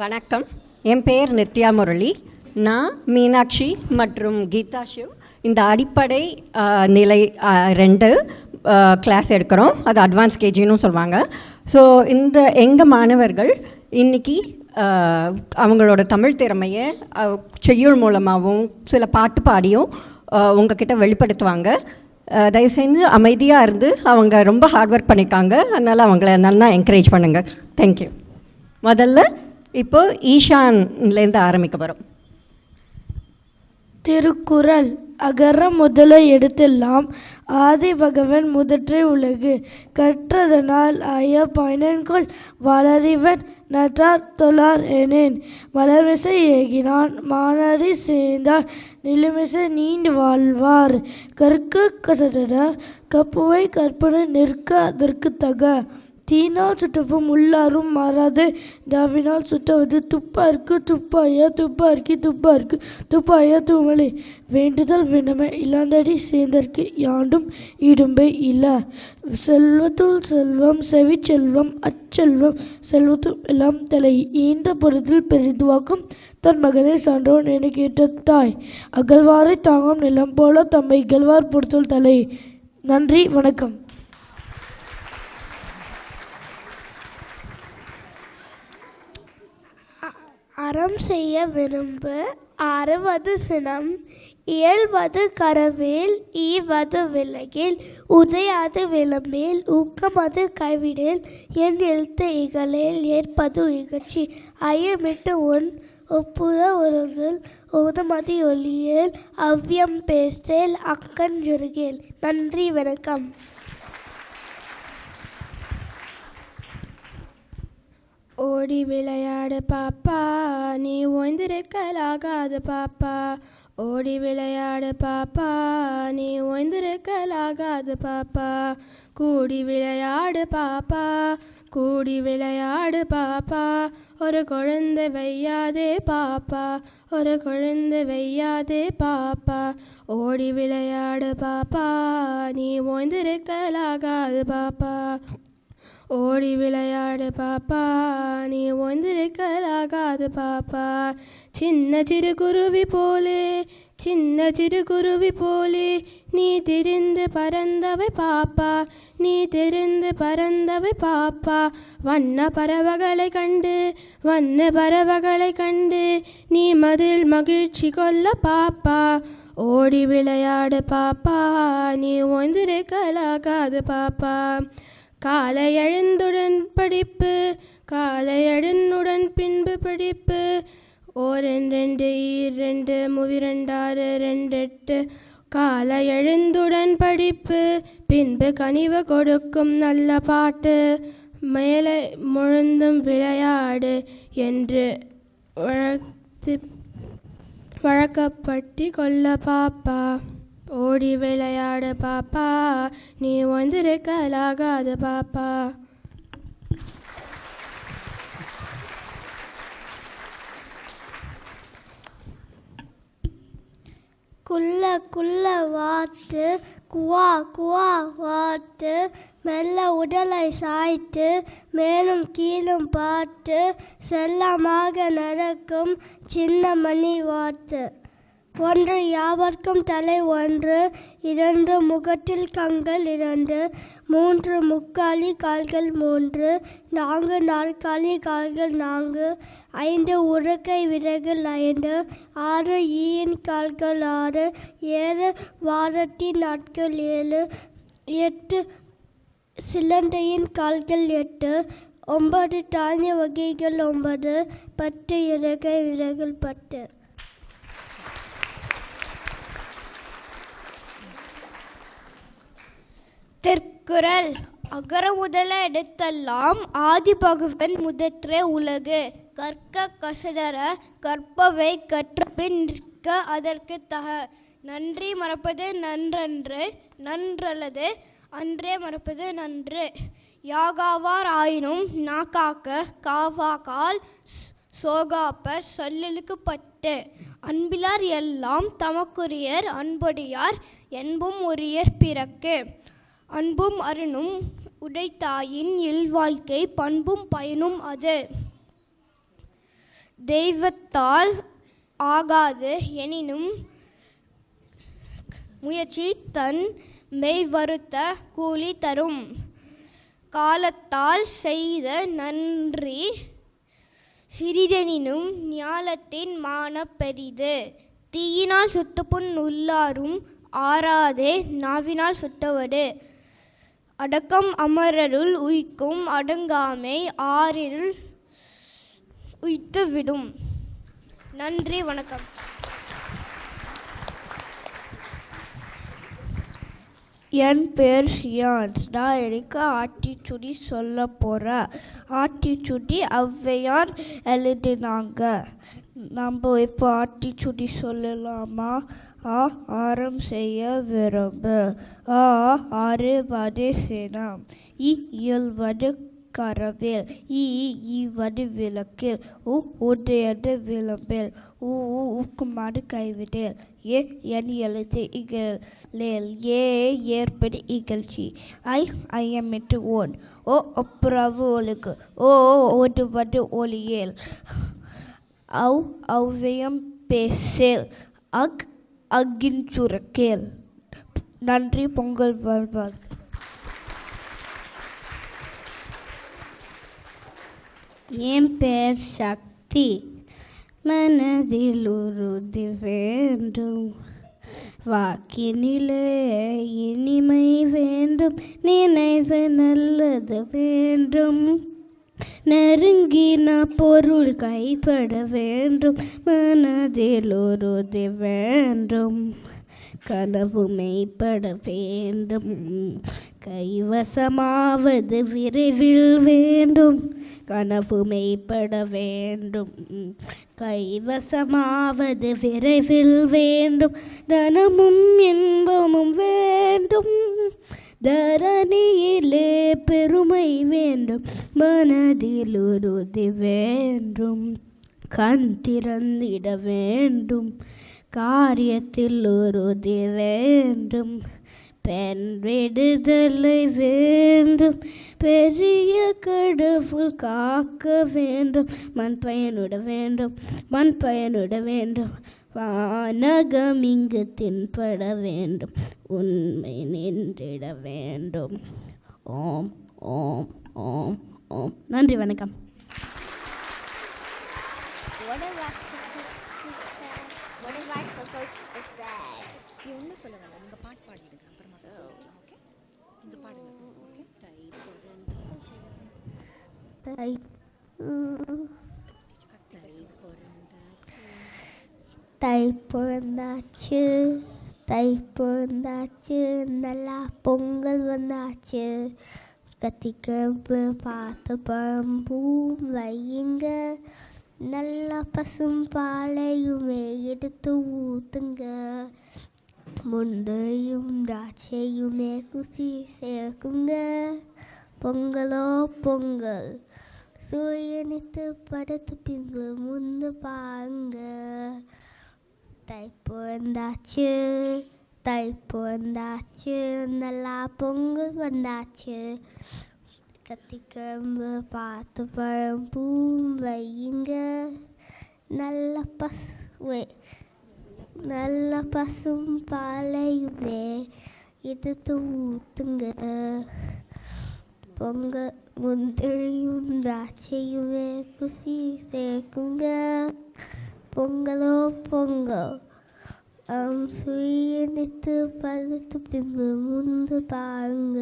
வணக்கம். என் பெயர் நித்யா முரளி. நான் மீனாட்சி மற்றும் கீதா சிவ். இந்த அடிப்படை நிலை ரெண்டு கிளாஸ் எடுக்கிறோம். அது அட்வான்ஸ் கேஜின்னு சொல்லுவாங்க. ஸோ இந்த எங்கள் மாணவர்கள் இன்னைக்கு அவங்களோட தமிழ் திறமையை செய்யுள் மூலமாகவும் சில பாட்டு பாடியும் உங்ககிட்ட வெளிப்படுத்துவாங்க. தயவுசெய்து தயவு செஞ்சு அமைதியாக இருந்து அவங்க ரொம்ப ஹார்ட் ஒர்க் பண்ணியிருக்காங்க அதனால் அவங்கள நல்லா என்கரேஜ் பண்ணுங்கள் தேங்க்யூ முதல்ல இப்போ ஈஷான்லேருந்து ஆரம்பிக்க போகிறோம் திருக்குறள் அகர முதல எடுத்தெல்லாம் ஆதி பகவன் முதற்றே உலகு. கற்றதனால் ஆய பயனன்கொள் வளரிவன் நற்றார் தொழார் எனேன். வளர்மிசை ஏகினான் மானடி சேர்ந்தார் நிலுமிசை நீண்டு வாழ்வார். கற்க கசட கப்புவை கற்பனை நிற்க அதற்கு தக. தீனால் சுட்டப்பும் உள்ளாரும் மாறாது. தாவினால் சுட்டவது துப்பாருக்கு துப்பாயா துப்பார்க்கி துப்பார்க்கு துப்பாயா தூமலை. வேண்டுதல் வினமை இல்லாண்டடி சேர்ந்தற்கு யாண்டும் இடும்பை இல்ல. செல்வத்துள் செல்வம் செவிச்செல்வம் அச்செல்வம் செல்வத்தும் எல்லாம் தலை ஈன்ற பொருத்தில் பெரிதுவாக்கும் தன் மகனை சான்றோன் என கேட்ட தாய். அகழ்வாரை தாங்கும் நிலம் போல தம்மை இகழ்வார் பொறுத்தல் தலை. நன்றி வணக்கம். அறம் செய்ய விரும்பு அறுவது சினம் இயல்வது கரவேல் ஈவது விலகில் உதையாது விளம்பேல் ஊக்கமது கைவிடேல் என் எழுத்து இகழேல் ஏற்பது இகழ்ச்சி ஐயமிட்டு உன் ஒப்புற ஒருங்கில் உதமதி ஒளியேல் அவ்வியம் பேசேல் அக்கன் ஜுருகேல் நன்றி வணக்கம். ஓடி விளையாடு பாப்பா. நீ ஓய்ந்திருக்கலாகாது பாப்பா. ஓடி விளையாடு பாப்பா. நீ ஓய்ந்திருக்கலாகாது பாப்பா. கூடி விளையாடு பாப்பா. கூடி விளையாடு பாப்பா. ஒரு குழந்தை வையாதே பாப்பா. ஒரு குழந்தை வையாதே பாப்பா. ஓடி விளையாடு பாப்பா. நீ ஓய்ந்திருக்கலாகாது பாப்பா. ஓடி விளையாடு பாப்பா. நீ ஒந்திருக்கலாகாது பாப்பா. சின்ன சிறு குருவி போலே சின்ன சிறு குருவி போலே நீ தெரிந்து பறந்தவை பாப்பா. நீ தெரிந்து பறந்தவை பாப்பா. வண்ண பறவைகளை கண்டு வண்ண பறவைகளை கண்டு நீ மதில் மகிழ்ச்சி கொள்ள பாப்பா. ஓடி விளையாடு பாப்பா. நீ ஒன்றிருக்கலாகாது பாப்பா. காலை எழுந்துடன் படிப்பு காலை எழுந்துடன் பின்பு படிப்பு. ஓர் ரெண்டு ஈர் ரெண்டு மூவிரண்டாறு ரெண்டு எட்டு. காலை எழுந்துடன் படிப்பு பின்பு கனிவு கொடுக்கும் நல்ல பாட்டு. மேலே முழுந்தும் விளையாடு என்று வழக்கு வழக்கப்பட்டி கொள்ள பாப்பா. ஓடி விளையாடு பாப்பா. நீ வந்திருக்கலாகாது பாப்பா. குள்ள குள்ள வாத்து குவா குவா வாத்து மெல்ல உடலை சாய்த்து மேலும் கீழும் பார்த்து செல்லமாக நடக்கும் சின்ன மணி வாத்து. ஒன்று யாவர்க்கும் தலை ஒன்று இரண்டு முகத்தில் கண்கள் இரண்டு மூன்று முக்காலி கால்கள் மூன்று நான்கு நாற்காலி கால்கள் நான்கு ஐந்து உருக்கை விறகுகள் ஐந்து ஆறு ஈயின் கால்கள் ஆறு ஏழு வாரத்தின் நாட்கள் ஏழு எட்டு சிலண்டையின் கால்கள் எட்டு ஒன்பது தானிய வகைகள் ஒன்பது பத்து இறகை விறகுகள் பத்து. திருக்குறள் அகர முதல எடுத்தெல்லாம் ஆதி பகவன் முதற்றே உலகு. கற்க கசடர கற்பவை கற்றபின் நிற்க அதற்கு தக. நன்றி மறப்பது நன்றன்று நன்றல்லது அன்றே மறப்பது நன்று. யாகாவார் ஆயினும் நாக்காக்க காவாக்கால் ஸ்- சோகாப்பர் சொல்லலுக்கு பட்டு. அன்பிலார் எல்லாம் தமக்குரியர் அன்பொடியார் என்பும் உரியர் பிறக்கு. அன்பும் அருணும் உடைத்தாயின் இல்வாழ்க்கை பண்பும் பயனும் அது. தெய்வத்தால் ஆகாது எனினும் முயற்சி தன் மெய் வருத்த கூலி தரும். காலத்தால் செய்த நன்றி சிறிதெனினும் ஞாலத்தின் மான பெரிது. தீயினால் சுட்டுப்புண் உள்ளாரும் ஆறாதே நாவினால் சுட்டவடு. அடக்கம் அமரருள் உய்க்கும் அடங்காமை ஆறிருள் உய்த்துவிடும். நன்றி வணக்கம். என் பேர் ஷியான் நான் எனக்கு ஆட்டிச்சுடி சொல்ல போகிறேன் ஆட்டிச்சுடி ஔவையார் எழுதினாங்க. நம்ம இப்போ ஆட்டிச்சுடி சொல்லலாமா? ஆ ஆரம் செய்ய விரும்பு. ஆ ஆறுவது சினம். இ இயல்வது கரவேல். ஈ ஈவது விளக்கில். உ உடையது விளம்பில். ஊ ஊக்குமாறு கைவிடேல். ஏ என் எழுத்து இகழேல். ஏ ஏற்படு இகழ்ச்சி. ஐ ஐயமிட்டு ஓன். ஓ ஒப்புரவு ஒழுகு ஓ ஓடுவது ஒளியேல். ஔ ஔவியம் பேசேல். அக் அக்கின் சுரக்கேல். நன்றி பொங்கல் வாழ்வார். என் பேர் சக்தி. மனதில் உறுதி வேண்டும் வாக்கினிலே இனிமை வேண்டும். நினைவு நல்லது வேண்டும். நெருங்கின பொருள் கைப்பட வேண்டும். மனதில் உறுதி வேண்டும் கனவு மெய்ப்பட வேண்டும். கைவசமாவது விரைவில் வேண்டும். கனவு மெய்ப்பட வேண்டும். கைவசமாவது விரைவில் வேண்டும். தனமும் என்ப தரணியிலே பெருமை வேண்டும் மனதில் உறுதி வேண்டும் கண் திறந்திட வேண்டும் காரியத்தில் உறுதி வேண்டும் பெண் விடுதலை வேண்டும் பெரிய கடவுள் காக்க வேண்டும் மண் பயனுட வேண்டும் மண் பயனுட வேண்டும். வானகம் இங்கு தின்பட வேண்டும் உண்மை நின்றிட வேண்டும். ஓம் ஓம் ஓம் ஓம். நன்றி வணக்கம். தை தை பிறந்தாச்சு தை பிறந்தாச்சு நல்லா பொங்கல் வந்தாச்சு. கத்திக்கம்பு பார்த்து பழம்பும் வையுங்க. நல்லா பசும் பாலையுமே எடுத்து ஊத்துங்க. முந்தையும் திராட்சையுமே குசி சேர்க்குங்க. பொங்கலோ பொங்கல். சூரியனித்து படுத்து பின்பு முந்து பாருங்க. தை பிறந்தாச்சு தை பிறந்தாச்சு நல்லா பொங்கல் வந்தாச்சு கத்திக்கிழம்பு பார்த்து பழம் பூ வையுங்க நல்ல பசு நல்ல பசும் பாலையுமே எடுத்து ஊத்துங்க பொங்கல் முந்திரியும் திராட்சையுமே குசி சேர்க்குங்க பொங்கலோ பொங்கல் ஆம் சுயனித்து பழுத்து பின்பு முந்து பாருங்க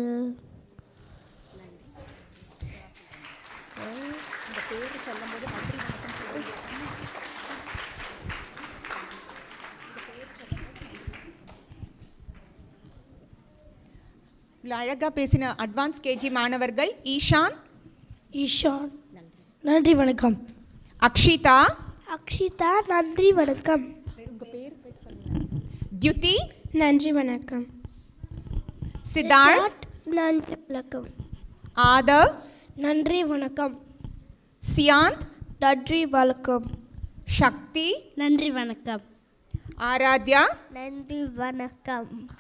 இவ்வளோ அழகாக பேசின அட்வான்ஸ் கேஜி மாணவர்கள் ஈஷான் ஈஷான் நன்றி வணக்கம் அக்ஷிதா அக்ஷிதா நன்றி வணக்கம். தியுதி நன்றி வணக்கம். சித்தார்த் நன்றி வணக்கம். ஆதவ் நன்றி வணக்கம். சியாந்த் நன்றி வணக்கம். சக்தி நன்றி வணக்கம். ஆராத்யா நன்றி வணக்கம்.